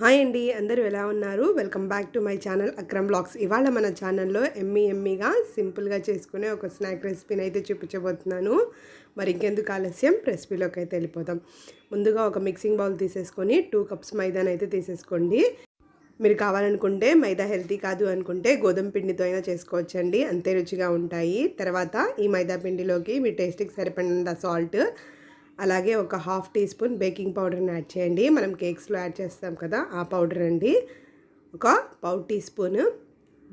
Hi అండి అందరూ ఎలా ఉన్నారు? Welcome back to my channel Akram blogs. ఇవాళ మన ఛానల్లో ఎమ్మీ ఎమ్మీగా సింపుల్గా చేసుకునే ఒక స్నాక్ రెసిపీని అయితే చూపించబోతున్నాను. మరి ఇంకెందుకు ఆలస్యం? రెసిపీలోకి అయితే వెళ్ళిపోతాం ముందుగా ఒక మిక్సింగ్ బౌల్ తీసేసుకొని టూ కప్స్ మైదాన్ అయితే తీసేసుకోండి. మీరు కావాలనుకుంటే మైదా హెల్తీ కాదు అనుకుంటే గోధుమ పిండితో అయినా చేసుకోవచ్చండి. అంతే రుచిగా ఉంటాయి. తర్వాత ఈ మైదా పిండిలోకి మీ టేస్ట్కి సరిపడినంత సాల్ట్ అలాగే ఒక హాఫ్ టీ స్పూన్ బేకింగ్ పౌడర్ని యాడ్ చేయండి. మనం కేక్స్లో యాడ్ చేస్తాం కదా ఆ పౌడర్ అండి. ఒక పావు టీ స్పూన్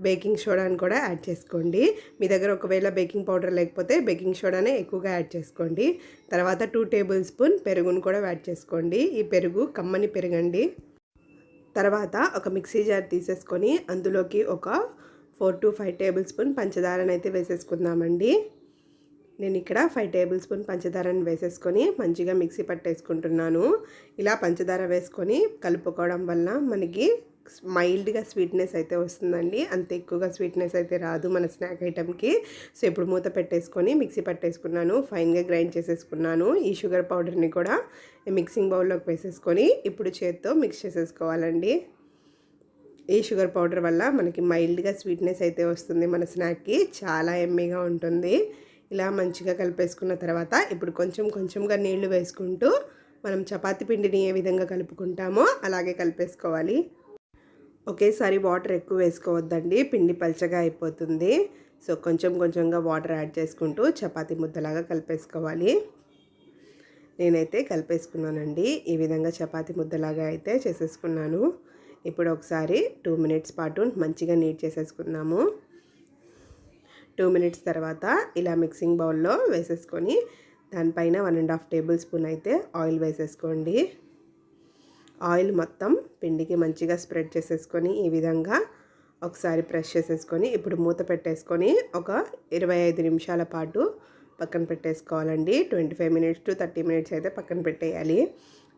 బేకింగ్ సోడాని కూడా యాడ్ చేసుకోండి. మీ దగ్గర ఒకవేళ బేకింగ్ పౌడర్ లేకపోతే బేకింగ్ సోడానే ఎక్కువగా యాడ్ చేసుకోండి. తర్వాత టూ టేబుల్ స్పూన్ పెరుగును కూడా యాడ్ చేసుకోండి. ఈ పెరుగు కమ్మని పెరగండి. తర్వాత ఒక మిక్సీ జార్ తీసేసుకొని అందులోకి ఒక four to five tablespoon పంచదారని అయితే వేసేసుకుందామండి. నేను ఇక్కడ ఫైవ్ టేబుల్ స్పూన్ పంచదారని వేసేసుకొని మంచిగా మిక్సీ పట్టేసుకుంటున్నాను. ఇలా పంచదార వేసుకొని కలుపుకోవడం వల్ల మనకి మైల్డ్గా స్వీట్నెస్ అయితే వస్తుందండి. అంత ఎక్కువగా స్వీట్నెస్ అయితే రాదు మన స్నాక్ ఐటెంకి సో ఇప్పుడు మూత పెట్టేసుకొని మిక్సీ పట్టేసుకున్నాను. ఫైన్గా గ్రైండ్ చేసేసుకున్నాను. ఈ షుగర్ పౌడర్ని కూడా మిక్సింగ్ బౌల్లోకి వేసేసుకొని ఇప్పుడు చేత్తో మిక్స్ చేసేసుకోవాలండి. ఈ షుగర్ పౌడర్ వల్ల మనకి మైల్డ్గా స్వీట్నెస్ అయితే వస్తుంది మన స్నాక్కి చాలా ఎమ్మీగా ఉంటుంది. ఇలా మంచిగా కలిపేసుకున్న తర్వాత ఇప్పుడు కొంచెం కొంచెంగా నీళ్ళు వేసుకుంటూ మనం చపాతి పిండిని ఏ విధంగా కలుపుకుంటామో అలాగే కలిపేసుకోవాలి. ఒకేసారి వాటర్ ఎక్కువ వేసుకోవద్దండి. పిండి పల్చగా అయిపోతుంది. సో కొంచెం కొంచెంగా వాటర్ యాడ్ చేసుకుంటూ చపాతి ముద్దలాగా కలిపేసుకోవాలి. నేనైతే కలిపేసుకున్నానండి. ఈ విధంగా చపాతి ముద్దలాగా అయితే చేసేసుకున్నాను. ఇప్పుడు ఒకసారి టూ మినిట్స్ పాటు మంచిగా నీట్ చేసేసుకున్నాము టూ మినిట్స్ తర్వాత ఇలా మిక్సింగ్ బౌల్లో వేసేసుకొని దానిపైన one and half tablespoon అయితే ఆయిల్ వేసేసుకోండి. ఆయిల్ మొత్తం పిండికి మంచిగా స్ప్రెడ్ చేసేసుకొని ఈ విధంగా ఒకసారి ప్రెష్ చేసేసుకొని ఇప్పుడు మూత పెట్టేసుకొని ఒక ఇరవై ఐదు నిమిషాల పాటు పక్కన పెట్టేసుకోవాలండి. Twenty five minutes to thirty minutes అయితే పక్కన పెట్టేయాలి.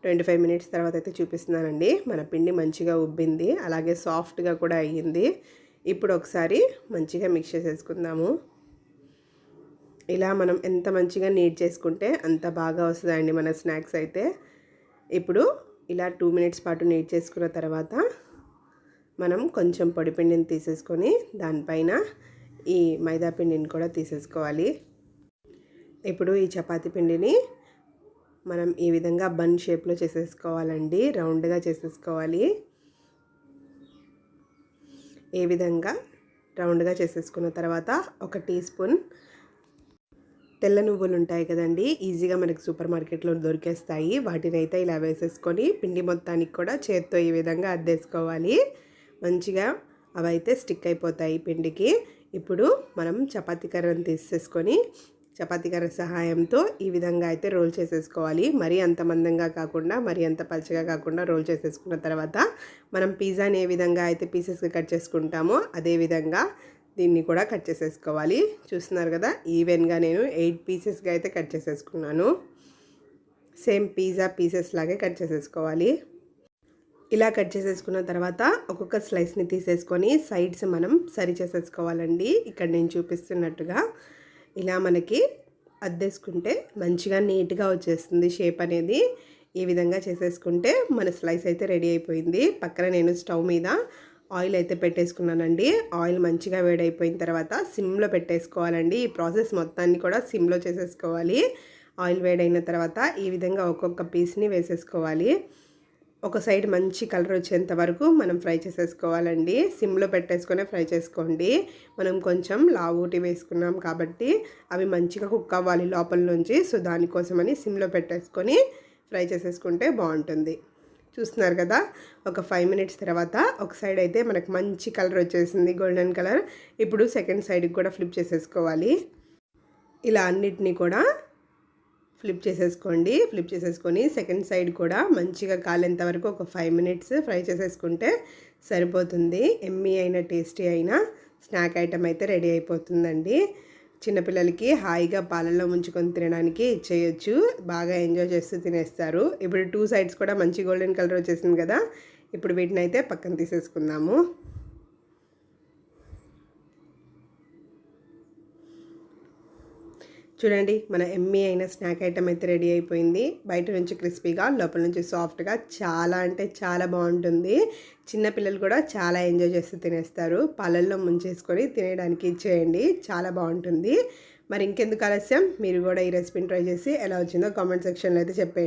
ట్వంటీ ఫైవ్ మినిట్స్ తర్వాత అయితే చూపిస్తున్నానండి. మన పిండి మంచిగా ఉబ్బింది అలాగే సాఫ్ట్గా కూడా అయ్యింది. ఇప్పుడు ఒకసారి మంచిగా మిక్స్ చేసేసుకుందాము. ఇలా మనం ఎంత మంచిగా నీట్ చేసుకుంటే అంత బాగా వస్తుందండి మన స్నాక్స్ అయితే. ఇప్పుడు ఇలా టూ మినిట్స్ పాటు నీట్ చేసుకున్న తర్వాత మనం కొంచెం పొడిపిండిని తీసేసుకొని దానిపైన ఈ మైదా పిండిని కూడా తీసేసుకోవాలి. ఇప్పుడు ఈ చపాతి పిండిని మనం ఈ విధంగా బన్ షేప్లో చేసేసుకోవాలండి. రౌండ్గా చేసేసుకోవాలి. ఏ విధంగా రౌండ్గా చేసేసుకున్న తర్వాత ఒక టీ స్పూన్ తెల్ల నువ్వులు ఉంటాయి కదండి ఈజీగా మనకి సూపర్ మార్కెట్లో దొరికేస్తాయి. వాటిని అయితే ఇలా వేసేసుకొని పిండి మొత్తానికి కూడా చేత్తో ఈ విధంగా అద్దేసుకోవాలి. మంచిగా అవైతే స్టిక్ అయిపోతాయి పిండికి. ఇప్పుడు మనం చపాతీ కర్రను తీసేసుకొని చపాతీ కర్ర సహాయంతో ఈ విధంగా అయితే రోల్ చేసేసుకోవాలి. మరీ అంత మందంగా కాకుండా మరీ అంత పలచగా కాకుండా రోల్ చేసేసుకున్న తర్వాత మనం పిజ్జాని ఏ విధంగా అయితే పీసెస్గా కట్ చేసుకుంటామో అదే విధంగా దీన్ని కూడా కట్ చేసేసుకోవాలి. చూస్తున్నారు కదా ఈవెన్గా నేను ఎయిట్ పీసెస్గా అయితే కట్ చేసేసుకున్నాను. సేమ్ పిజ్జా పీసెస్ లాగే కట్ చేసేసుకోవాలి. ఇలా కట్ చేసేసుకున్న తర్వాత ఒక్కొక్క స్లైస్ని తీసేసుకొని సైడ్స్ మనం సరి చేసేసుకోవాలండి. ఇక్కడ నేను చూపిస్తున్నట్టుగా ఇలా మనకి అద్దేసుకుంటే మంచిగా నీట్గా వచ్చేస్తుంది షేప్ అనేది. ఈ విధంగా చేసేసుకుంటే మన స్లైస్ అయితే రెడీ అయిపోయింది. పక్కన నేను స్టవ్ మీద ఆయిల్ అయితే పెట్టేసుకున్నానండి. ఆయిల్ మంచిగా వేడైపోయిన తర్వాత సిమ్లో పెట్టేసుకోవాలండి. ఈ ప్రాసెస్ మొత్తాన్ని కూడా సిమ్లో చేసేసుకోవాలి. ఆయిల్ వేడైన తర్వాత ఈ విధంగా ఒక్కొక్క పీస్ని వేసేసుకోవాలి. ఒక సైడ్ మంచి కలర్ వచ్చేంత వరకు మనం ఫ్రై చేసేసుకోవాలండి. సిమ్లో పెట్టేసుకొని ఫ్రై చేసుకోండి. మనం కొంచెం లావుటి వేసుకున్నాం కాబట్టి అవి మంచిగా కుక్ అవ్వాలి లోపల నుంచి. సో దానికోసమని సిమ్లో పెట్టేసుకొని ఫ్రై చేసేసుకుంటే బాగుంటుంది. చూస్తున్నారు కదా ఒక ఫైవ్ మినిట్స్ తర్వాత ఒక సైడ్ అయితే మనకు మంచి కలర్ వచ్చేసింది గోల్డెన్ కలర్. ఇప్పుడు సెకండ్ సైడ్కి కూడా ఫ్లిప్ చేసేసుకోవాలి. ఇలా అన్నిటినీ కూడా ఫ్లిప్ చేసేసుకోండి. ఫ్లిప్ చేసేసుకొని సెకండ్ సైడ్ కూడా మంచిగా కాలేంత వరకు ఒక ఫైవ్ మినిట్స్ ఫ్రై చేసేసుకుంటే సరిపోతుంది. ఎమ్మీ అయిన టేస్టీ అయిన స్నాక్ ఐటమ్ అయితే రెడీ అయిపోతుందండి. చిన్నపిల్లలకి హాయిగా పాలల్లో ముంచుకొని తినడానికి ఇచ్చేయచ్చు బాగా ఎంజాయ్ చేస్తూ తినేస్తారు. ఇప్పుడు టూ సైడ్స్ కూడా మంచి గోల్డెన్ కలర్ వచ్చేసింది కదా. ఇప్పుడు వీటిని అయితే పక్కన తీసేసుకుందాము. చూడండి మన ఎమ్మీ అయిన స్నాక్ ఐటమ్ అయితే రెడీ అయిపోయింది. బయట నుంచి క్రిస్పీగా లోపల నుంచి సాఫ్ట్గా చాలా అంటే చాలా బాగుంటుంది. చిన్నపిల్లలు కూడా చాలా ఎంజాయ్ చేస్తూ తినేస్తారు. పాలల్లో ముంచేసుకొని తినేయడానికి ఇచ్చేయండి చాలా బాగుంటుంది. మరి ఇంకెందుకు ఆలస్యం? మీరు కూడా ఈ రెసిపీని ట్రై చేసి ఎలా వచ్చిందో కామెంట్ సెక్షన్లో అయితే చెప్పేయండి.